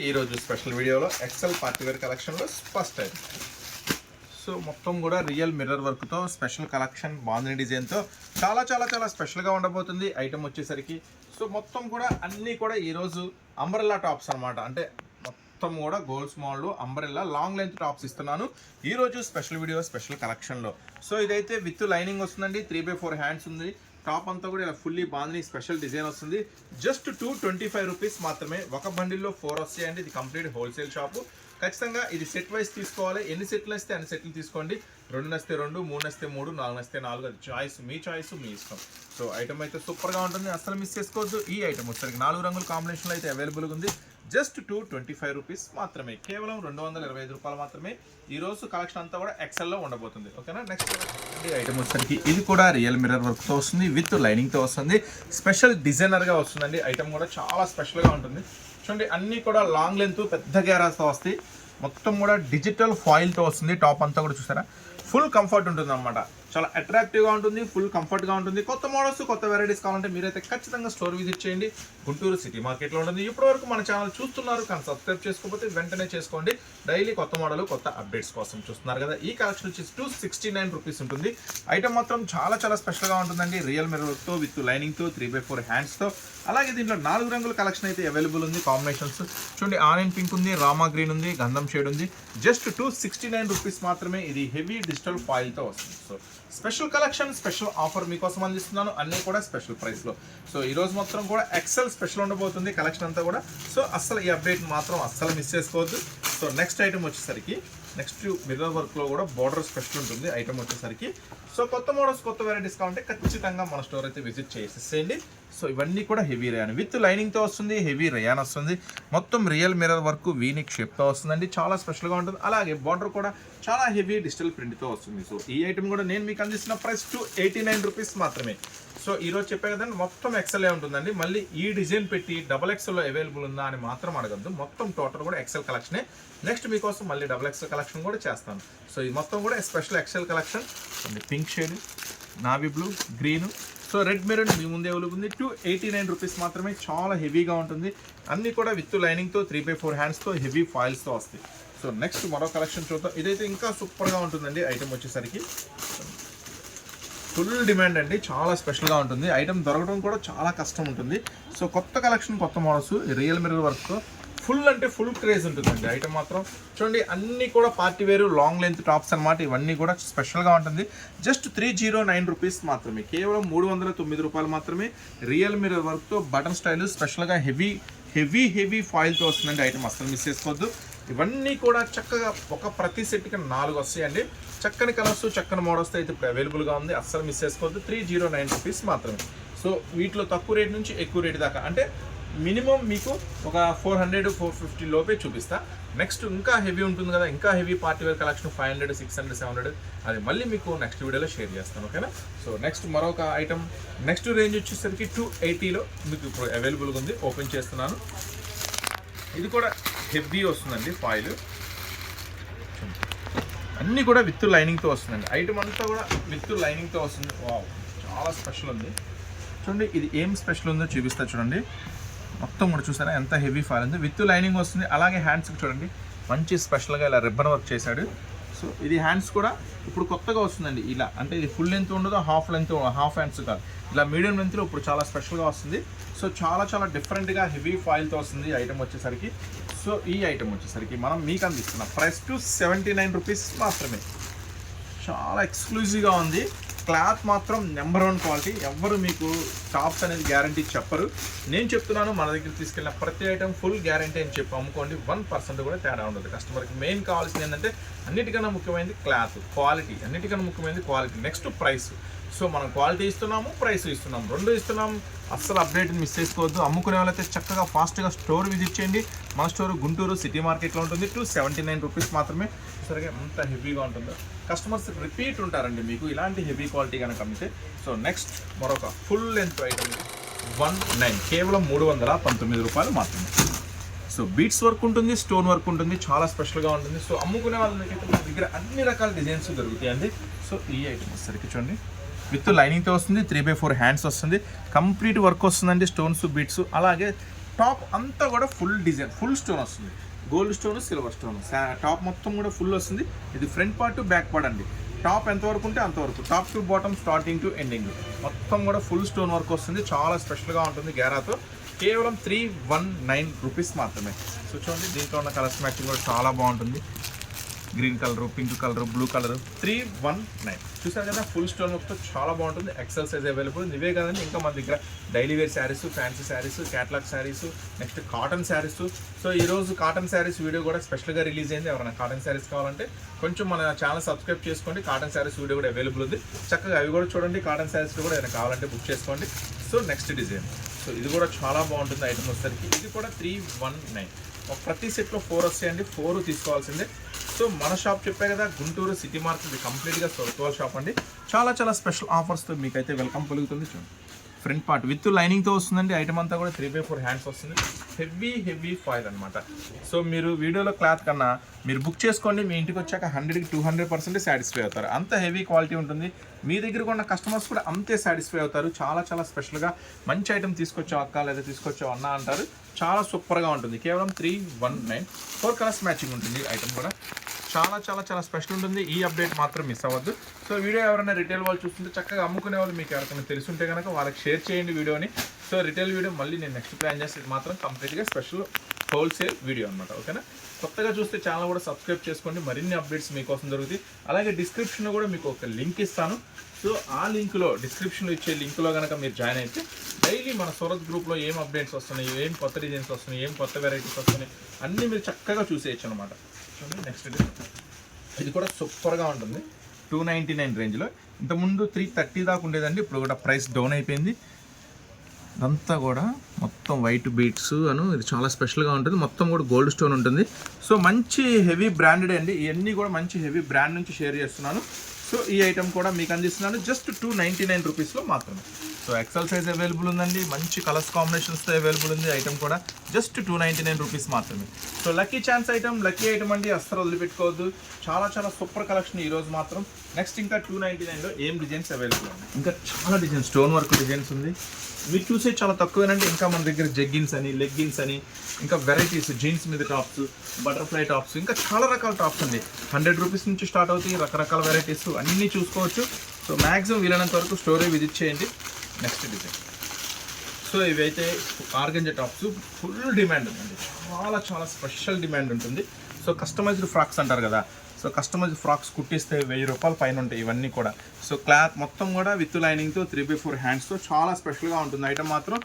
ఈరోజు స్పెషల్ వీడియోలో XL party wear కలెక్షన్లో ఫస్ట్ టైం సో మొత్తం కూడా రియల్ మిర్రర్ వర్క్తో స్పెషల్ కలెక్షన్ బాగుంది డిజైన్తో. చాలా చాలా చాలా స్పెషల్గా ఉండబోతుంది ఐటమ్ వచ్చేసరికి. సో మొత్తం కూడా అన్నీ కూడా ఈరోజు అంబ్రెల్లా టాప్స్ అన్నమాట. అంటే మొత్తం కూడా gold small umbrella long length tops ఇస్తున్నాను. ఈరోజు స్పెషల్ వీడియో స్పెషల్ కలెక్షన్లో సో ఇదైతే విత్ లైనింగ్ వస్తుందండి. త్రీ బై ఫోర్ హ్యాండ్స్ ఉంది. టాప్ అంతా కూడా ఇలా ఫుల్లీ బాగుంది స్పెషల్ డిజైన్ వస్తుంది. Just two twenty five rupees మాత్రమే. ఒక బండిల్లో ఫోర్ వస్తాయండి. ఇది కంప్లీట్ హోల్సేల్ షాపు. ఖచ్చితంగా ఇది సెట్ వైస్ తీసుకోవాలి. ఎన్ని సెట్లు వస్తే అన్ని సెట్లు తీసుకోండి. రెండు నస్తే రెండు మూడు నస్తే మూడు నాలుగు నస్తే నాలుగు. అది చాయిస్ మీ చాయిస్ మీ ఇష్టం. సో ఐటమ్ అయితే సూపర్గా ఉంటుంది. అసలు మిస్ చేసుకోవద్దు. ఈ ఐటమ్ వచ్చేసరికి నాలుగు రంగుల కాంబినేషన్లో అయితే అవైలబుల్గా ఉంది. Just two twenty five rupees మాత్రమే. కేవలం రెండు వందల ఇరవై ఐదు రూపాయలు మాత్రమే. ఈరోజు కలెక్షన్ అంతా కూడా ఎక్సెల్లో ఉండబోతుంది. ఓకేనా? నెక్స్ట్ ఐటమ్ వచ్చేసరికి ఇది కూడా రియల్ మిర్రర్ వర్క్తో వస్తుంది విత్ లైనింగ్తో వస్తుంది. స్పెషల్ డిజైనర్గా వస్తుందండి. ఐటమ్ కూడా చాలా స్పెషల్గా ఉంటుంది. చూడండి అన్నీ కూడా లాంగ్ లెంత్ పెద్ద గ్యారాస్తో వస్తాయి. మొత్తం కూడా డిజిటల్ ఫాయిల్తో వస్తుంది. టాప్ అంతా కూడా చూసారా? ఫుల్ కంఫర్ట్ ఉంటుంది అనమాట చాలా అట్రాక్టివ్గా ఉంటుంది ఫుల్ కంఫర్ట్గా ఉంటుంది. కొత్త మోడల్స్ కొత్త వెరైటీస్ కావాలంటే మీరైతే ఖచ్చితంగా స్టోర్ విజిట్ చేయండి. గుంటూరు సిటీ మార్కెట్లో ఉంటుంది. ఇప్పటివరకు మన ఛానల్ చూస్తున్నారు కానీ సబ్స్క్రైబ్ చేసుకోకపోతే వెంటనే చేసుకోండి. డైలీ కొత్త మోడల్ కొత్త అప్డేట్స్ కోసం చూస్తున్నారు కదా. ఈ కలెక్షన్ వచ్చేసి టూ సిక్స్టీ నైన్ రూపీస్ ఉంటుంది. ఐటమ్ మాత్రం చాలా చాలా స్పెషల్గా ఉంటుందండి. రియల్ మిర్రర్తో విత్ లైనింగ్తో త్రీ బై ఫోర్ హ్యాండ్స్తో అలాగే దీంట్లో నాలుగు రంగుల కలెక్షన్ అయితే అవైలబుల్ ఉంది కాంబినేషన్స్ చూడండి ఆరెంజ్ పింక్ ఉంది రామా గ్రీన్ ఉంది గంధం షేడ్ ఉంది. Just two sixty nine rupees మాత్రమే ఇది హెవీ డిజిటల్ ఫాయిల్తో వస్తుంది. So special collection special offer మీకోసం అందిస్తున్నాను. అన్నీ కూడా స్పెషల్ ప్రైస్లో. సో ఈరోజు మొత్తం కూడా ఎక్సెల్ స్పెషల్ ఉండబోతుంది కలెక్షన్ అంతా కూడా. సో అస్సలు ఈ అప్డేట్ మాత్రం అస్సలు మిస్ చేసుకోవద్దు. సో నెక్స్ట్ ఐటమ్ వచ్చేసరికి నెక్స్ట్ మిర్రర్ వర్క్లో కూడా బార్డర్ స్పెషల్ ఉంటుంది. ఐటమ్ వచ్చేసరికి. సో కొత్త మోడల్స్ కొత్త వెరైటీస్ కావాలంటే ఖచ్చితంగా మన స్టోర్ అయితే విజిట్ చేసేసేయండి. సో ఇవన్నీ కూడా హెవీ రేయాన్ విత్ లైనింగ్తో వస్తుంది హెవీ రేయాన్ వస్తుంది. మొత్తం రియల్ మిర్రర్ వర్క్ వీనిక్ షేప్తో వస్తుందండి. చాలా స్పెషల్గా ఉంటుంది. అలాగే బార్డర్ కూడా చాలా హెవీ డిజిటల్ ప్రింట్తో వస్తుంది. సో ఈ ఐటమ్ కూడా నేను మీకు అందిస్తున్న price two eighty nine rupees మాత్రమే. సో ఈరోజు చెప్పే కదండి మొత్తం ఎక్సెల్ ఉంటుందండి. మళ్ళీ ఈ డిజైన్ పెట్టి డబల్ ఎక్సెల్లో అవైలబుల్ ఉందా అని మాత్రం అడగద్దు. మొత్తం టోటల్ కూడా ఎక్సెల్ కలెక్షనే. నెక్స్ట్ మీకోసం మళ్ళీ డబల్ ఎక్సెల్ కలెక్షన్ కూడా చేస్తాను. సో ఇది మొత్తం కూడా special XL collection. Pink shade navy blue green so red maroon మీ ముందే ఉంది టూ ఎయిటీ నైన్ రూపీస్ మాత్రమే చాలా హెవీగా ఉంటుంది. అన్నీ కూడా విత్ లైనింగ్తో త్రీ బై ఫోర్ హ్యాండ్స్తో హెవీ ఫాయిల్స్తో వస్తాయి. సో నెక్స్ట్ మరో కలెక్షన్ చూద్దాం. ఇదైతే ఇంకా సూపర్గా ఉంటుందండి ఐటెం వచ్చేసరికి. ఫుల్ డిమాండ్ అండి. చాలా స్పెషల్గా ఉంటుంది. ఐటెం దొరకడం కూడా చాలా కష్టం ఉంటుంది. సో కొత్త కలెక్షన్ కొత్త మోడల్స్ రియల్ మిరర్ వర్క్తో ఫుల్ అంటే ఫుల్ క్రేజ్ ఉంటుందండి. ఐటమ్ మాత్రం చూడండి అన్నీ కూడా పార్టీ వేరు లాంగ్ లెంత్ టాప్స్ అనమాట ఇవన్నీ కూడా స్పెషల్గా ఉంటుంది. Just three zero nine rupees మాత్రమే. కేవలం మూడు వందల తొమ్మిది రూపాయలు మాత్రమే. రియల్ మిర్రర్ వర్క్తో బటన్ స్టైల్ స్పెషల్గా హెవీ హెవీ హెవీ ఫాయిల్తో వస్తుందండి ఐటమ్ అసలు మిస్ చేసుకోవద్దు. ఇవన్నీ కూడా చక్కగా ఒక ప్రతి సెట్కి నాలుగు వస్తాయండి. చక్కని కలర్స్ చక్కని మోడల్స్ అయితే ఇప్పుడు అవైలబుల్గా ఉంది. అస్సలు మిస్ చేసుకోవద్దు. త్రీ జీరో నైన్ రూపీస్ మాత్రమే. సో వీటిలో తక్కువ రేట్ నుంచి ఎక్కువ రేట్ దాకా. అంటే మినిమం మీకు ఒక ఫోర్ హండ్రెడ్ ఫోర్ ఫిఫ్టీ లోపే చూపిస్తా. నెక్స్ట్ ఇంకా హెవీ ఉంటుంది కదా ఇంకా heavy party wear collection five hundred six hundred seven hundred. అది మళ్ళీ మీకు నెక్స్ట్ వీడియోలో షేర్ చేస్తాను ఓకేనా? సో నెక్స్ట్ మరొక ఐటమ్ నెక్స్ట్ రేంజ్ వచ్చేసరికి టూ ఎయిటీలో మీకు ఇప్పుడు అవైలబుల్గా ఉంది. ఓపెన్ చేస్తున్నాను. ఇది కూడా హెవీ వస్తుందండి ఫాయిల్ అన్నీ కూడా విత్ లైనింగ్తో వస్తుందండి. ఐటమ్ అంతా కూడా విత్ లైనింగ్తో వస్తుంది. వావ్ చాలా స్పెషల్ ఉంది. చూడండి ఇది ఏం స్పెషల్ ఉందో చూపిస్తా చూడండి. మొత్తం కూడా చూసారా? ఎంత హెవీ ఫాయిల్ ఉంది. విత్ లైనింగ్ వస్తుంది. అలాగే హ్యాండ్స్కి చూడండి. మంచి స్పెషల్గా ఇలా రిబ్బన్ వర్క్ చేశాడు. సో ఇది హ్యాండ్స్ కూడా ఇప్పుడు కొత్తగా వస్తుందండి. ఇలా అంటే ఇది ఫుల్ లెంత్ ఉండదు హాఫ్ లెంత్ హాఫ్ హ్యాండ్స్ కాదు. ఇలా మీడియం లెంత్లో ఇప్పుడు చాలా స్పెషల్గా వస్తుంది. సో చాలా చాలా డిఫరెంట్గా హెవీ ఫాయిల్తో వస్తుంది ఈ ఐటమ్ వచ్చేసరికి. సో ఈ ఐటమ్ వచ్చేసరికి మనం మీకు అందిస్తున్నాం price two seventy nine rupees మాత్రమే. చాలా ఎక్స్క్లూజివ్గా ఉంది. క్లాత్ మాత్రం నెంబర్ వన్ క్వాలిటీ. ఎవ్వరు మీకు టాప్స్ అనేది గ్యారంటీ చెప్పరు. నేను చెప్తున్నాను మన దగ్గర తీసుకెళ్ళిన ప్రతి ఐటమ్ ఫుల్ గ్యారంటీ అని చెప్పి అమ్ముకోండి. వన్ పర్సెంట్ కూడా తేడా ఉండదు. కస్టమర్కి మెయిన్ కావాల్సింది ఏంటంటే అన్నిటికన్నా ముఖ్యమైనది క్లాత్. క్వాలిటీ. అన్నిటికన్నా ముఖ్యమైనది క్వాలిటీ. నెక్స్ట్ ప్రైస్ సో మనం క్వాలిటీ ఇస్తున్నాము ప్రైస్ ఇస్తున్నాము. రెండు ఇస్తున్నాం. అస్సలు అప్డేట్ని మిస్ చేసుకోవద్దు. అమ్ముకునే వాళ్ళైతే చక్కగా ఫాస్ట్గా స్టోర్ విజిట్ చేయండి. మన స్టోర్ గుంటూరు సిటీ మార్కెట్లో ఉంటుంది. టూ సెవెంటీ నైన్ రూపీస్ మాత్రమే. సరిగా ఎంత హెవీగా ఉంటుందో. కస్టమర్స్ రిపీట్ ఉంటారండి మీకు. ఇలాంటి హెవీ క్వాలిటీ కనుక అమ్మితే. సో నెక్స్ట్ మరొక full length item one nine. కేవలం మూడు వందల పంతొమ్మిది రూపాయలు మాత్రమే. సో బీట్స్ వర్క్ ఉంటుంది స్టోన్ వర్క్ ఉంటుంది చాలా స్పెషల్గా ఉంటుంది. సో అమ్ముకునే వాళ్ళకి మన దగ్గర అన్ని రకాల డిజైన్స్ దొరుకుతాయండి. సో ఈ ఐటమ్ వచ్చేసరికి చూడండి. విత్ లైనింగ్తో వస్తుంది త్రీ బై ఫోర్ హ్యాండ్స్ వస్తుంది. కంప్లీట్ వర్క్ వస్తుందండి స్టోన్స్ బీట్స్ అలాగే టాప్ అంతా కూడా ఫుల్ డిజైన్ ఫుల్ స్టోన్ వస్తుంది. Gold stone silver stone top మొత్తం కూడా ఫుల్ వస్తుంది. ఇది ఫ్రంట్ పార్ట్ బ్యాక్ పార్ట్ అండి. టాప్ ఎంతవరకు ఉంటే అంతవరకు top to bottom starting to ending మొత్తం కూడా ఫుల్ స్టోన్ వర్క్ వస్తుంది. చాలా స్పెషల్గా ఉంటుంది గ్యారాతో కేవలం త్రీ వన్ నైన్ రూపీస్ మాత్రమే. సో చూడండి దీంట్లో ఉన్న కలర్స్ మ్యాచింగ్ కూడా చాలా బాగుంటుంది. Green colour pink colour blue colour. Three one nine. చూసారు కదా ఫుల్ స్టోన్ వర్క్తో చాలా బాగుంటుంది. ఎక్సెల్ సైజ్ అవైలబుల్ ఇవే కదండి ఇంకా మన దగ్గర daily wear saris fancy saris catalogue saris next cotton saris so ఈరోజు కాటన్ శారీస్ వీడియో కూడా స్పెషల్గా రిలీజ్ అయింది. ఎవరైనా కాటన్ శారీస్ కావాలంటే కొంచెం మన ఛానల్ సబ్స్క్రైబ్ చేసుకోండి. కాటన్ శారీస్ వీడియో కూడా అవైలబుల్ ఉంది. చక్కగా అవి కూడా చూడండి. కాటన్ శారీస్ కూడా ఏమైనా కావాలంటే బుక్ చేసుకోండి. సో నెక్స్ట్ డిజైన్ సో ఇది కూడా చాలా బాగుంటుంది ఐటమ్ వచ్చేసరికి. ఇది కూడా త్రీ వన్ నైన్ ప్రతి సెట్లో ఫోర్ వస్తాయండి. ఫోర్ తీసుకోవాల్సిందే. సో మన షాప్ చెప్పే కదా గుంటూరు సిటీ మార్కెట్ కంప్లీట్గా సొరతోల్ షాప్ అండి. చాలా చాలా స్పెషల్ ఆఫర్స్తో మీకైతే వెల్కమ్ కలుగుతుంది చూడండి. ఫ్రంట్ పార్ట్ విత్ లైనింగ్తో వస్తుందండి. ఐటమ్ అంతా కూడా త్రీ బై ఫోర్ హ్యాండ్స్ వస్తుంది. హెవీ హెవీ ఫాయిల్ అనమాట సో మీరు వీడియోలో క్లాత్ కన్నా మీరు బుక్ చేసుకోండి. మీ ఇంటికి వచ్చాక హండ్రెడ్కి టూ హండ్రెడ్ పర్సెంట్ సాటిస్ఫై అవుతారు. అంత హెవీ క్వాలిటీ ఉంటుంది. మీ దగ్గర ఉన్న కస్టమర్స్ కూడా అంతే సాటిస్ఫై అవుతారు. చాలా చాలా స్పెషల్గా మంచి ఐటమ్ తీసుకొచ్చావు అక్క లేదా తీసుకొచ్చావు అన్న అంటారు. చాలా సూపర్గా ఉంటుంది. కేవలం three one nine four colours matching ఉంటుంది ఐటమ్ కూడా. చాలా చాలా చాలా స్పెషల్ ఉంటుంది. ఈ అప్డేట్ మాత్రం మిస్ అవ్వద్దు. సో వీడియో ఎవరైనా రిటైల్ వాళ్ళు చూస్తుంటే చక్కగా అమ్ముకునే వాళ్ళు మీకు ఎవరికైనా తెలుసుంటే కనుక వాళ్ళకి షేర్ చేయండి వీడియోని. సో రిటైల్ వీడియో మళ్ళీ నేను నెక్స్ట్ ప్లాన్ చేసేది మాత్రం కంప్లీట్గా స్పెషల్ హోల్సేల్ వీడియో అనమాట ఓకేనా కొత్తగా చూస్తే ఛానల్ కూడా సబ్స్క్రైబ్ చేసుకోండి. మరిన్ని అప్డేట్స్ మీకోసం దొరుకుతాయి. అలాగే డిస్క్రిప్షన్లో కూడా మీకు ఒక లింక్ ఇస్తాను. సో ఆ లింక్లో డిస్క్రిప్షన్లో ఇచ్చే లింక్లో కనుక మీరు జాయిన్ అయితే డైలీ మన సూరత్ గ్రూప్లో ఏం అప్డేట్స్ వస్తున్నాయి ఏం కొత్త డిజైన్స్ వస్తున్నాయి ఏం కొత్త వెరైటీస్ వస్తున్నాయి అన్నీ మీరు చక్కగా చూసేయచ్చు అనమాట నెక్స్ట్ ఇది. కూడా సూపర్గా ఉంటుంది. టూ నైంటీ నైన్ రేంజ్లో ఇంతకుముందు త్రీ థర్టీ దాకా ఉండేదండి ఇప్పుడు కూడా ప్రైస్ డౌన్ అయిపోయింది. ఇదంతా కూడా మొత్తం వైట్ బీట్స్ అను ఇది చాలా స్పెషల్గా ఉంటుంది. మొత్తం కూడా గోల్డ్ స్టోన్ ఉంటుంది. సో మంచి హెవీ బ్రాండెడ్ అండి. ఇవన్నీ కూడా మంచి హెవీ బ్రాండ్ నుంచి షేర్ చేస్తున్నాను. సో ఈ ఐటమ్ కూడా మీకు అందిస్తున్నాను. జస్ట్ టూ నైంటీ నైన్ రూపీస్లో మాత్రమే. సో ఎక్సెల్ సైజ్ అవైలబుల్ ఉందండి. మంచి కలర్స్ కాంబినేషన్స్తో అవైలబుల్ ఉంది. ఐటమ్ కూడా just two ninety nine rupees మాత్రమే. So lucky chance item lucky item అండి. అస్సలు వదిలిపెట్టుకోవద్దు. చాలా చాలా సూపర్ కలెక్షన్ ఈ రోజు మాత్రం. నెక్స్ట్ ఇంకా టూ నైంటీ నైన్లో ఏం డిజైన్స్ అవైలబుల్ ఉన్నాయి? ఇంకా చాలా డిజైన్స్ స్టోన్ వర్క్ డిజైన్స్ ఉంది. మీరు చూసే చాలా తక్కువేనండి. ఇంకా మన దగ్గర జగ్గిన్స్ అని లెగ్గిన్స్ అని ఇంకా వెరైటీస్ జీన్స్ మీద టాప్స్ బటర్ఫ్లై టాప్స్ ఇంకా చాలా రకాల టాప్స్ అండి. హండ్రెడ్ రూపీస్ నుంచి స్టార్ట్ అవుతాయి. రకరకాల వెరైటీస్ అన్నీ చూసుకోవచ్చు. సో మ్యాక్సిమం వీలైనంత వరకు స్టోరే విజిట్ చేయండి. నెక్స్ట్ డిజైన్ సో ఇవైతే ఆర్గంజా టాప్స్. ఫుల్ డిమాండ్ ఉందండి. చాలా చాలా స్పెషల్ డిమాండ్ ఉంటుంది. సో కస్టమైజ్డ్ ఫ్రాక్స్ అంటారు కదా. సో కస్టమైజ్డ్ ఫ్రాక్స్ కుట్టిస్తే వెయ్యి రూపాయలు పైన ఉంటాయి ఇవన్నీ కూడా. సో క్లాత్ మొత్తం కూడా విత్ లైనింగ్తో త్రీ బై ఫోర్ హ్యాండ్స్తో చాలా స్పెషల్గా ఉంటుంది. ఐటమ్ మాత్రం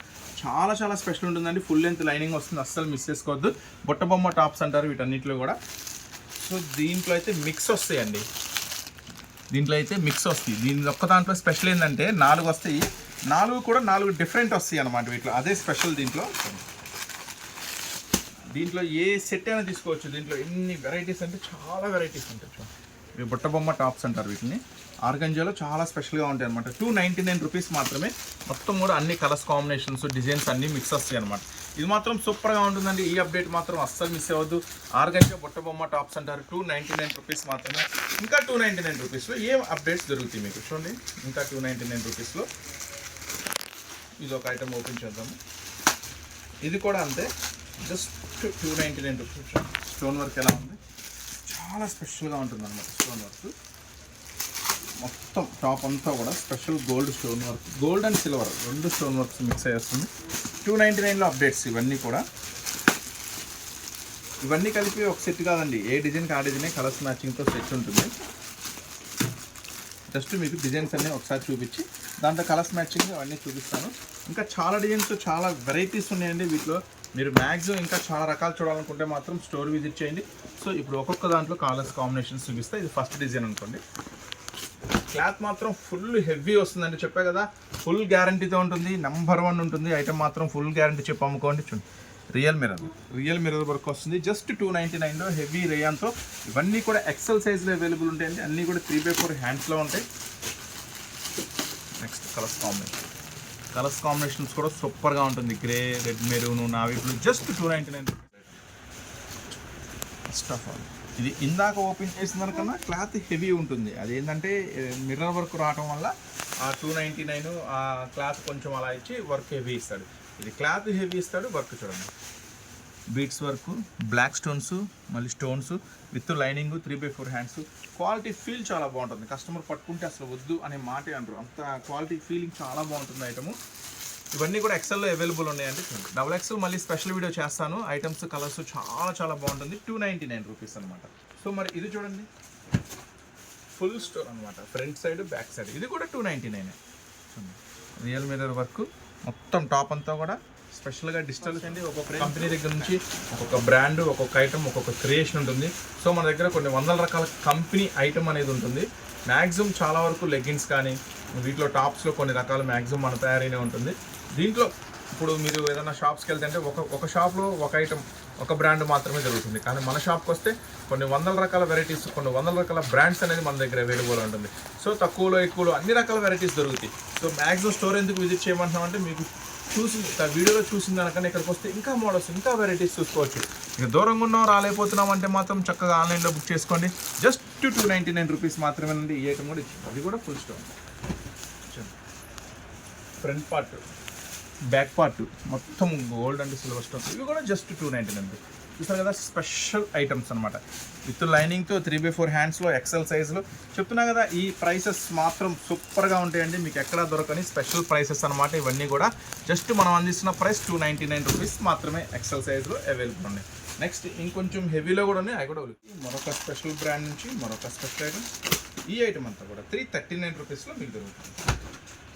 చాలా చాలా స్పెషల్ ఉంటుందండి. ఫుల్ లెంత్ లైనింగ్ వస్తుంది. అస్సలు మిస్ చేసుకోవద్దు. బుట్టబొమ్మ టాప్స్ అంటారు వీటన్నిటిలో కూడా. సో దీంట్లో అయితే మిక్స్ వస్తాయండి. దీంట్లో అయితే మిక్స్ వస్తాయి. దీని ఒక్క దాంట్లో స్పెషల్ ఏంటంటే నాలుగు వస్తాయి. నాలుగు కూడా నాలుగు డిఫరెంట్ వస్తాయి అనమాట వీటిలో. అదే స్పెషల్ దీంట్లో. దీంట్లో ఏ సెట్ అయినా తీసుకోవచ్చు. దీంట్లో ఎన్ని వెరైటీస్ అంటే చాలా వెరైటీస్ ఉంటాయి చూడండి. ఇవి బుట్టబొమ్మ టాప్స్ అంటారు వీటిని. ఆర్గంజాలో చాలా స్పెషల్గా ఉంటాయి అనమాట టూ నైంటీ నైన్ రూపీస్ మాత్రమే. మొత్తం కూడా అన్ని కలర్స్ కాంబినేషన్స్ డిజైన్స్ అన్నీ మిక్స్ వస్తాయి అనమాట ఇది మాత్రం సూపర్గా ఉంటుందండి. ఈ అప్డేట్ మాత్రం అస్సలు మిస్ అవ్వద్దు. ఆర్గంజా బుట్టబొమ్మ టాప్స్ అంటారు. టూ నైంటీ నైన్ రూపీస్ మాత్రమే. ఇంకా టూ నైంటీ నైన్ రూపీస్లో ఏం అప్డేట్స్ దొరుకుతాయి మీకు? చూడండి. ఇంకా టూ నైంటీ నైన్ రూపీస్లో ఇది ఒక ఐటమ్ ఓపెన్ చేద్దాము. ఇది కూడా అంతే. Just two ninety nine rupees stone work ఎలా ఉంది? చాలా స్పెషల్గా ఉంటుంది అనమాట స్టోన్ వర్క్ మొత్తం టాప్ అంతా కూడా special gold stone work gold and silver రెండు స్టోన్ వర్క్స్ మిక్స్ అయ్యేస్తుంది టూ నైంటీ నైన్లో అప్డేట్స్ ఇవన్నీ కూడా. ఇవన్నీ కలిపి ఒక సెట్ కాదండి. ఏ డిజైన్కి ఆ డిజైన్ కలర్స్ మ్యాచింగ్తో సెట్ ఉంటుంది. జస్ట్ మీకు డిజైన్స్ అన్నీ ఒకసారి చూపించి దాంట్లో కలర్స్ మ్యాచింగ్ అవన్నీ చూపిస్తాను. ఇంకా చాలా డిజైన్స్ చాలా వెరైటీస్ ఉన్నాయండి వీటిలో. మీరు మ్యాక్సిమం ఇంకా చాలా రకాలు చూడాలనుకుంటే మాత్రం స్టోర్ విజిట్ చేయండి. సో ఇప్పుడు ఒక్కొక్క దాంట్లో కలర్స్ కాంబినేషన్స్ చూపిస్తే. ఇది ఫస్ట్ డిజైన్ అనుకోండి. క్లాత్ మాత్రం ఫుల్ హెవీ వస్తుందండి. చెప్పా కదా ఫుల్ గ్యారంటీతో ఉంటుంది నెంబర్ వన్ ఉంటుంది. ఐటమ్ మాత్రం ఫుల్ గ్యారంటీ చెప్పి అమ్ముకోండి. చూడండి. Real mirror real mirror work వస్తుంది. జస్ట్ టూ నైంటీ నైన్లో హెవీ రేయాన్తో ఇవన్నీ కూడా ఎక్సెల్ సైజ్లో అవైలబుల్ ఉంటాయండి అన్నీ కూడా త్రీ బై ఫోర్ హ్యాండ్స్లో ఉంటాయి. Next colours combination colours combinations కూడా సూపర్గా ఉంటుంది. Grey red maroon navy blue just two ninety nine first of all ఇది ఇందాక ఓపెన్ చేసిన దానికన్నా క్లాత్ హెవీ ఉంటుంది. అదేంటంటే మిర్రర్ వర్క్ రావడం వల్ల ఆ టూ నైంటీ నైన్ ఆ క్లాత్ కొంచెం అలా ఇచ్చి వర్క్ హెవీ ఇస్తాడు. ఇది క్లాత్ హెవీ ఇస్తాడు వర్క్ చూడండి. బీట్స్ వర్క్ బ్లాక్ స్టోన్స్ మళ్ళీ stones with lining three by four hands quality feel చాలా బాగుంటుంది. కస్టమర్ పట్టుకుంటే అసలు వద్దు అనే మాటే అంటారు అంత క్వాలిటీ ఫీలింగ్ చాలా బాగుంటుంది ఐటము ఇవన్నీ కూడా ఎక్సెల్లో అవైలబుల్ ఉన్నాయండి. డబుల్ ఎక్సెల్ మళ్ళీ స్పెషల్ వీడియో చేస్తాను. ఐటమ్స్ కలర్స్ చాలా చాలా బాగుంటుంది. టూ నైంటీ నైన్ రూపీస్ అనమాట సో మరి ఇది చూడండి. ఫుల్ స్టోర్ అనమాట ఫ్రంట్ సైడ్ బ్యాక్ సైడ్ ఇది కూడా two ninety nine real mirror work మొత్తం టాప్ అంతా కూడా స్పెషల్గా డిజిటల్ అండి. ఒక్కొక్క కంపెనీ దగ్గర నుంచి ఒక్కొక్క బ్రాండ్ ఒక్కొక్క ఐటమ్ ఒక్కొక్క క్రియేషన్ ఉంటుంది. సో మన దగ్గర కొన్ని వందల రకాల కంపెనీ ఐటమ్ అనేది ఉంటుంది. మ్యాక్సిమం చాలా వరకు లెగ్గిన్స్ కానీ వీటిలో టాప్స్లో కొన్ని రకాల మ్యాక్సిమం మన తయారీనే ఉంటుంది. దీంట్లో ఇప్పుడు మీరు ఏదైనా షాప్స్కి వెళ్తే అంటే ఒక ఒక షాప్లో ఒక ఐటమ్ ఒక బ్రాండ్ మాత్రమే జరుగుతుంది. కానీ మన షాప్కి వస్తే కొన్ని వందల రకాల వెరైటీస్ కొన్ని వందల రకాల బ్రాండ్స్ అనేది మన దగ్గర అవైలబుల్ ఉంటుంది. సో తక్కువలో ఎక్కువలో అన్ని రకాల వెరైటీస్ దొరుకుతాయి. సో మ్యాక్సిమం స్టోర్ ఎందుకు విజిట్ చేయమంటున్నామంటే మీకు చూసి వీడియోలో చూసిన దానికన్నా ఇక్కడికి వస్తే ఇంకా మోడల్స్ ఇంకా వెరైటీస్ చూసుకోవచ్చు. ఇక దూరంగా ఉన్నాం రాలేకపోతున్నాం అంటే మాత్రం చక్కగా ఆన్లైన్లో బుక్ చేసుకోండి. Just two ninety nine rupees మాత్రమే నుండి ఈ ఐటమ్ కూడా ఇచ్చింది అది కూడా full store front part back part మొత్తం గోల్డ్ అండ్ సిల్వర్ స్టోన్స్ ఇవి కూడా జస్ట్ టూ నైంటీ నైన్ చూస్తారు కదా స్పెషల్ ఐటమ్స్ అనమాట విత్ లైనింగ్తో త్రీ బై ఫోర్ హ్యాండ్స్లో ఎక్సెల్ సైజ్లో చెప్తున్నా కదా ఈ ప్రైసెస్ మాత్రం సూపర్గా ఉంటాయండి. మీకు ఎక్కడా దొరకని స్పెషల్ ప్రైసెస్ అనమాట ఇవన్నీ కూడా జస్ట్ మనం అందిస్తున్న price two ninety nine rupees మాత్రమే ఎక్సెల్ సైజ్లో అవైలబుల్ ఉన్నాయి. నెక్స్ట్ ఇంకొంచెం హెవీలో కూడా ఉన్నాయి. అవి కూడా మరొక స్పెషల్ బ్రాండ్ నుంచి మరొక స్పెషల్ ఐటమ్ ఈ ఐటమ్ అంతా కూడా త్రీ థర్టీ నైన్ రూపీస్లో మీకు దొరుకుతుంది.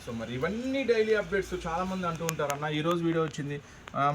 సో మరి ఇవన్నీ డైలీ అప్డేట్స్ చాలా మంది అంటూ ఉంటారు. అన్న ఈరోజు వీడియో వచ్చింది.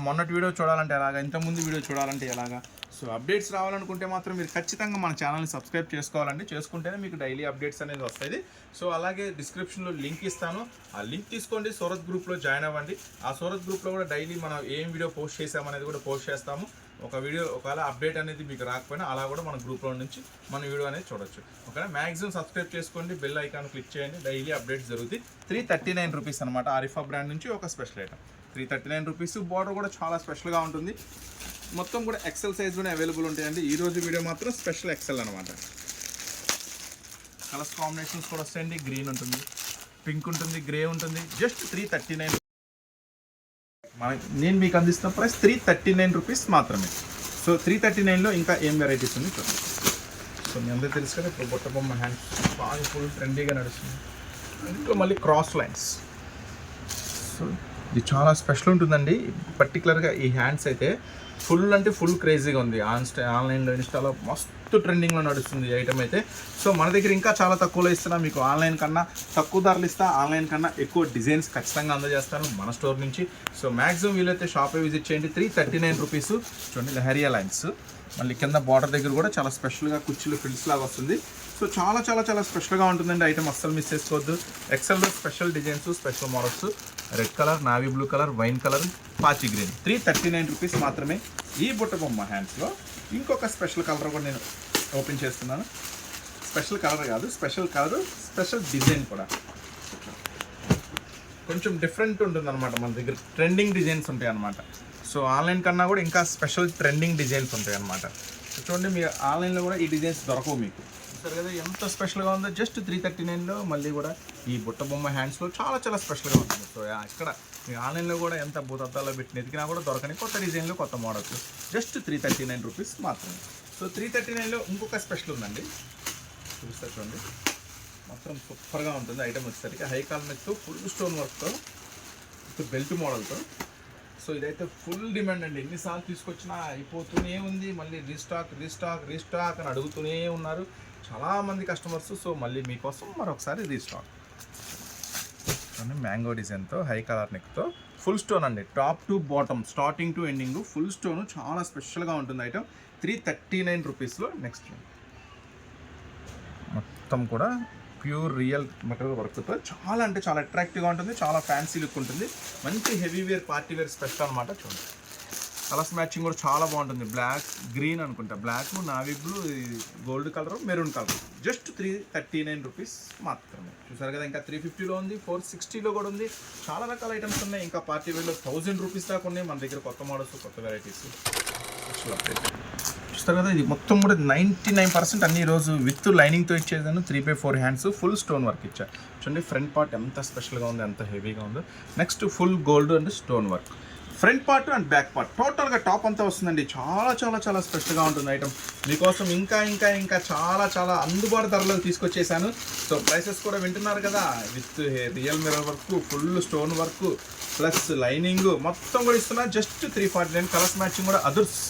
మొన్నటి వీడియో చూడాలంటే ఎలాగా? ఇంతకుముందు వీడియో చూడాలంటే ఎలాగా? సో అప్డేట్స్ రావాలనుకుంటే మాత్రం మీరు ఖచ్చితంగా మన ఛానల్ని సబ్స్క్రైబ్ చేసుకోవాలండి. చేసుకుంటేనే మీకు డైలీ అప్డేట్స్ అనేది వస్తాయి. సో అలాగే డిస్క్రిప్షన్లో లింక్ ఇస్తాను. ఆ లింక్ తీసుకోండి. సూరత్ గ్రూప్లో జాయిన్ అవ్వండి. ఆ సూరత్ గ్రూప్లో కూడా డైలీ మనం ఏం వీడియో పోస్ట్ చేసామనేది కూడా పోస్ట్ చేస్తాము. ఒక వీడియో ఒకవేళ అప్డేట్ అనేది మీకు రాకపోయినా అలా కూడా మన గ్రూప్లో నుంచి మన వీడియో అనేది చూడొచ్చు. ఓకేనా మ్యాక్సిమం సబ్స్క్రైబ్ చేసుకోండి బెల్ ఐకాన్ క్లిక్ చేయండి డైలీ అప్డేట్స్ జరుగుతాయి. త్రీ థర్టీ నైన్ రూపీస్ అనమాట ఆరిఫా బ్రాండ్ నుంచి ఒక special item. Three thirty nine rupees border కూడా చాలా స్పెషల్గా ఉంటుంది. మొత్తం కూడా ఎక్సెల్ సైజ్ కూడా అవైలబుల్ ఉంటాయండి. ఈ రోజు వీడియో మాత్రం స్పెషల్ ఎక్సెల్ అనమాట కలర్స్ కాంబినేషన్స్ కూడా వస్తాయండి. గ్రీన్ ఉంటుంది పింక్ ఉంటుంది గ్రే ఉంటుంది. జస్ట్ త్రీ థర్టీ నైన్ మన నేను మీకు అందిస్తున్న price three thirty nine rupees మాత్రమే. సో త్రీ థర్టీ నైన్లో ఇంకా ఏం వెరైటీస్ ఉంది చూడండి. సో మీ అందరూ తెలుసు కదా ఇప్పుడు బొట్ట బొమ్మ హ్యాండ్ బాగా ఫుల్ ట్రెండీగా నడుస్తుంది ఇంట్లో మళ్ళీ క్రాస్ లైన్స్ సో ఇది చాలా స్పెషల్ ఉంటుందండి. పర్టికులర్గా ఈ హ్యాండ్స్ అయితే ఫుల్ అంటే ఫుల్ క్రేజీగా ఉంది. ఆన్ ఆన్లైన్లో ఇన్స్టాలో మస్తు ట్రెండింగ్లో నడుస్తుంది ఈ ఐటమ్ అయితే. సో మన దగ్గర ఇంకా చాలా తక్కువలో ఇస్తున్నా. మీకు ఆన్లైన్ కన్నా తక్కువ ధరలు ఇస్తా. ఆన్లైన్ కన్నా ఎక్కువ డిజైన్స్ ఖచ్చితంగా అందజేస్తాను మన స్టోర్ నుంచి. సో మ్యాక్సిమం వీలైతే షాపే విజిట్ చేయండి. Three thirty nine rupees. చూడండి లహరియా లైన్స్. మళ్ళీ కింద బార్డర్ దగ్గర కూడా చాలా స్పెషల్గా కుర్చీలు ఫిల్స్ లాగా వస్తుంది. సో చాలా చాలా చాలా స్పెషల్గా ఉంటుందండి. ఐటమ్ అస్సలు మిస్ చేసుకోవద్దు. ఎక్సెల్లో special designs special models. Red colour navy blue colour wine colour పాచి green three thirty nine rupees మాత్రమే ఈ బుట్ట బొమ్మ హ్యాండ్స్లో ఇంకొక స్పెషల్ కలర్ కూడా నేను ఓపెన్ చేస్తున్నాను. స్పెషల్ కలర్ కాదు స్పెషల్ కలర్ స్పెషల్ డిజైన్ కూడా. కొంచెం డిఫరెంట్ ఉంటుంది అనమాట మన దగ్గర. ట్రెండింగ్ డిజైన్స్ ఉంటాయి అనమాట సో ఆన్లైన్ కన్నా కూడా ఇంకా స్పెషల్ ట్రెండింగ్ డిజైన్స్ ఉంటాయి అనమాట చూడండి మీ ఆన్లైన్లో కూడా ఈ డిజైన్స్ దొరకవు మీకు. సరే కదా ఎంత స్పెషల్గా ఉందో జస్ట్ త్రీ థర్టీ నైన్లో మళ్ళీ కూడా ఈ బుట్ట బొమ్మ హ్యాండ్స్లో చాలా చాలా స్పెషల్గా ఉంటుంది. సో ఇక్కడ మీ ఆన్లైన్లో కూడా ఎంత భూతద్దాలో పెట్టిన ఎతికినా కూడా దొరకని కొత్త డిజైన్లు కొత్త models just three thirty nine rupees మాత్రమే. సో త్రీ థర్టీ నైన్లో ఇంకొక స్పెషల్ ఉందండి. చూస్తే చూడండి. మొత్తం సూపర్గా ఉంటుంది. ఐటమ్ వచ్చేసరికి హై కాలమెక్తో ఫుల్ స్టోన్ వర్క్తో విత్ బెల్ట్ మోడల్తో సో ఇదైతే ఫుల్ డిమాండ్ అండి. ఎన్నిసార్లు తీసుకొచ్చినా అయిపోతూనే ఉంది. మళ్ళీ రీస్టాక్ రీస్టాక్ రీస్టాక్ అని అడుగుతూనే ఉన్నారు. చాలామంది కస్టమర్స్ సో మళ్ళీ మీకోసం మరొకసారి రీస్టాక్ మ్యాంగో డిజైన్తో హై కలర్ నెక్తో ఫుల్ స్టోన్ అండి. Top to bottom starting to ending full stone చాలా స్పెషల్గా ఉంటుంది ఐటమ్. త్రీ థర్టీ నైన్ రూపీస్లో నెక్స్ట్ మొత్తం కూడా ప్యూర్ రియల్ మెటీరియల్ వర్క్తో చాలా అంటే చాలా అట్రాక్టివ్గా ఉంటుంది చాలా ఫ్యాన్సీ లుక్ ఉంటుంది. మంచి heavy wear party wear special అనమాట చూడండి. కలర్స్ మ్యాచింగ్ కూడా చాలా బాగుంటుంది. బ్లాక్ గ్రీన్ అనుకుంటా. Black navy blue gold colour maroon colour. Just three thirty nine rupees మాత్రమే. చూసారు కదా ఇంకా త్రీ ఫిఫ్టీలో ఉంది ఫోర్ సిక్స్టీలో కూడా ఉంది. చాలా రకాల ఐటమ్స్ ఉన్నాయి. ఇంకా పార్టీ వేర్లో థౌజండ్ రూపీస్ దాకా ఉన్నాయి మన దగ్గర కొత్త మోడల్స్ కొత్త వెరైటీస్ చూస్తారు కదా ఇది మొత్తం కూడా నైంటీ నైన్ పర్సెంట్ అన్ని రోజు విత్ లైనింగ్తో ఇచ్చేదాను three by four hands full stone work ఇచ్చా చూడండి ఫ్రంట్ పార్ట్ ఎంత స్పెషల్గా ఉంది ఎంత హెవీగా ఉందో. Next full gold and stone work front part and back part. టోటల్గా టాప్ అంతా వస్తుందండి. చాలా చాలా చాలా స్పెషల్గా ఉంటుంది ఐటమ్ మీకోసం ఇంకా ఇంకా ఇంకా చాలా చాలా అందుబాటు ధరలకు తీసుకొచ్చేసాను. సో ప్రైసెస్ కూడా వింటున్నారు కదా. With real mirror work full stone work plus lining మొత్తం కూడా ఇస్తున్నా. Just three forty nine. Colours matching కూడా అదర్స్.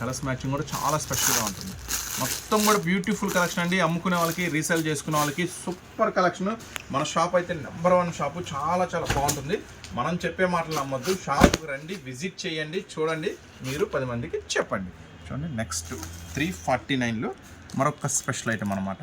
కలర్స్ మ్యాచింగ్ కూడా చాలా స్పెషల్గా ఉంటుంది. మొత్తం కూడా బ్యూటిఫుల్ కలెక్షన్ అండి. అమ్ముకునే వాళ్ళకి రీసేల్ చేసుకునే వాళ్ళకి సూపర్ కలెక్షన్ మన షాప్ అయితే నెంబర్ వన్ షాపు చాలా చాలా బాగుంటుంది. మనం చెప్పే మాటలు నమ్మద్దు. షాప్కి రండి విజిట్ చేయండి చూడండి. మీరు పది మందికి చెప్పండి. చూడండి నెక్స్ట్ త్రీ ఫార్టీ నైన్లో మరొక స్పెషల్ ఐటమ్ అనమాట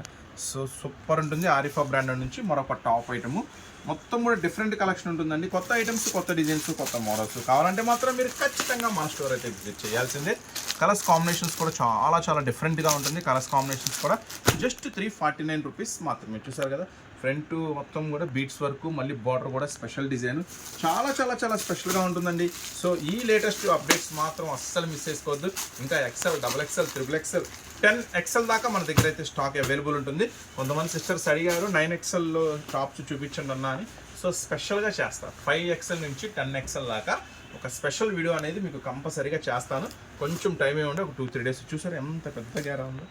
సో సూపర్ ఉంటుంది. ఆరిఫా బ్రాండ్ నుంచి మరొక టాప్ ఐటము మొత్తం కూడా డిఫరెంట్ కలెక్షన్ ఉంటుందండి. కొత్త ఐటమ్స్ కొత్త డిజైన్స్ కొత్త మోడల్స్ కావాలంటే మాత్రం మీరు ఖచ్చితంగా మా స్టోర్ అయితే విజిట్ చేయాల్సిందే. కలర్స్ కాంబినేషన్స్ కూడా చాలా చాలా డిఫరెంట్గా ఉంటుంది. కలర్స్ కాంబినేషన్స్ కూడా just three forty nine rupees మాత్రమే. చూసారు కదా? ఫ్రంట్ మొత్తం కూడా బీట్స్ వరకు మళ్ళీ బార్డర్ కూడా స్పెషల్ డిజైన్. చాలా చాలా చాలా స్పెషల్గా ఉంటుందండి. సో ఈ లేటెస్ట్ అప్డేట్స్ మాత్రం అస్సలు మిస్ చేసుకోవద్దు. ఇంకా XL double XL triple XL ten XL దాకా మన దగ్గర అయితే స్టాక్ అవైలబుల్ ఉంటుంది. కొంతమంది సిస్టర్స్ అడిగారు నైన్ ఎక్సెల్లో టాప్స్ చూపించండి అన్నా అని. సో స్పెషల్గా చేస్తాను ఫైవ్ ఎక్సెల్ నుంచి టెన్ ఎక్సెల్ దాకా ఒక స్పెషల్ వీడియో అనేది మీకు కంపల్సరీగా చేస్తాను. కొంచెం టైం ఏముండే ఒక టూ త్రీ డేస్ చూసారు? ఎంత పెద్ద గ్యారా ఉందో.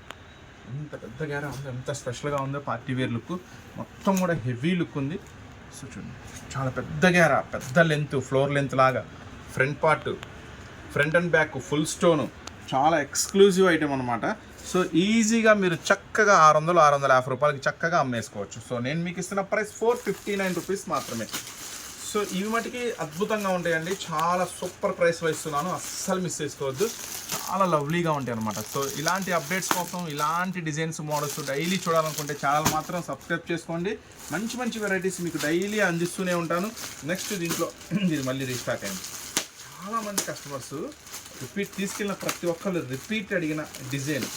ఎంత పెద్ద గ్యారా ఉందో ఎంత స్పెషల్గా ఉందో పార్టీ వేర్ లుక్. మొత్తం కూడా హెవీ లుక్ ఉంది. సో చూడండి చాలా పెద్ద గ్యారా పెద్ద లెంత్ ఫ్లోర్ లెంత్ లాగా. Front part front and back full stone. చాలా ఎక్స్క్లూజివ్ ఐటెం అనమాట సో ఈజీగా మీరు చక్కగా ఆరు వందలు ఆరు వందల యాభై రూపాయలకి చక్కగా అమ్మేసుకోవచ్చు. సో నేను మీకు ఇస్తున్న price four fifty nine rupees మాత్రమే. సో ఇవి మటుకి అద్భుతంగా ఉంటాయండి. చాలా సూపర్ ప్రైస్లో ఇస్తున్నాను. అస్సలు మిస్ చేసుకోవద్దు. చాలా లవ్లీగా ఉంటాయి అనమాట సో ఇలాంటి అప్డేట్స్ కోసం ఇలాంటి డిజైన్స్ మోడల్స్ డైలీ చూడాలనుకుంటే ఛానల్ మాత్రం సబ్స్క్రైబ్ చేసుకోండి. మంచి మంచి వెరైటీస్ మీకు డైలీ అందిస్తూనే ఉంటాను. నెక్స్ట్ దీంట్లో ఇది మళ్ళీ రీస్టాక్ అయింది. చాలామంది కస్టమర్స్ రిపీట్ తీసుకెళ్ళిన ప్రతి ఒక్కళ్ళు రిపీట్ అడిగిన డిజైన్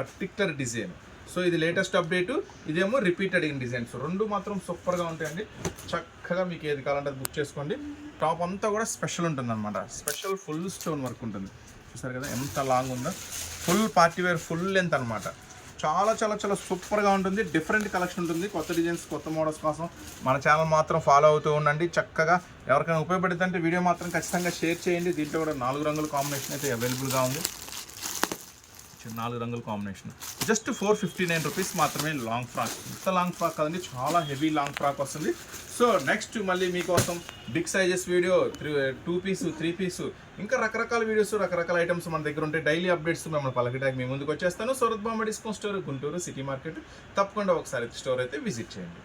పర్టిక్యులర్ డిజైన్. సో ఇది లేటెస్ట్ అప్డేట్ ఇదేమో రిపీటెడ్ ఇన్ డిజైన్స్ రెండు మాత్రం సూపర్గా ఉంటాయండి. చక్కగా మీకు ఏది కావాలంటే అది బుక్ చేసుకోండి. టాప్ అంతా కూడా స్పెషల్ ఉంటుందన్నమాట. స్పెషల్ ఫుల్ స్టోన్ వర్క్ ఉంటుంది. చూసారు కదా ఎంత లాంగ్ ఉందో. Full party wear full length అనమాట చాలా చాలా చాలా సూపర్గా ఉంటుంది. డిఫరెంట్ కలెక్షన్ ఉంటుంది. కొత్త డిజైన్స్ కొత్త మోడల్స్ కోసం మన ఛానల్ మాత్రం ఫాలో అవుతూ ఉండండి. చక్కగా ఎవరికైనా ఉపయోగపడుతుంది అంటే వీడియో మాత్రం ఖచ్చితంగా షేర్ చేయండి. దీంట్లో కూడా నాలుగు రంగుల కాంబినేషన్ అయితే అవైలబుల్గా ఉంది. చిన్న నాలుగు రంగుల combination just four fifty nine rupees మాత్రమే లాంగ్ ఫ్రాక్ ఇంత లాంగ్ ఫ్రాక్ కదండి చాలా హెవీ లాంగ్ ఫ్రాక్ వస్తుంది. సో నెక్స్ట్ మళ్ళీ మీకోసం big sizes video three two piece three piece ఇంకా రకరకాల వీడియోస్ రకరకాల ఐటమ్స్ మన దగ్గర ఉంటాయి. డైలీ అప్డేట్స్ మిమ్మల్ని పలకడానికి మీ ముందుకు వచ్చేస్తాను. Surat Bombay discount store Guntur city market తప్పకుండా ఒకసారి స్టోర్ అయితే విజిట్ చేయండి.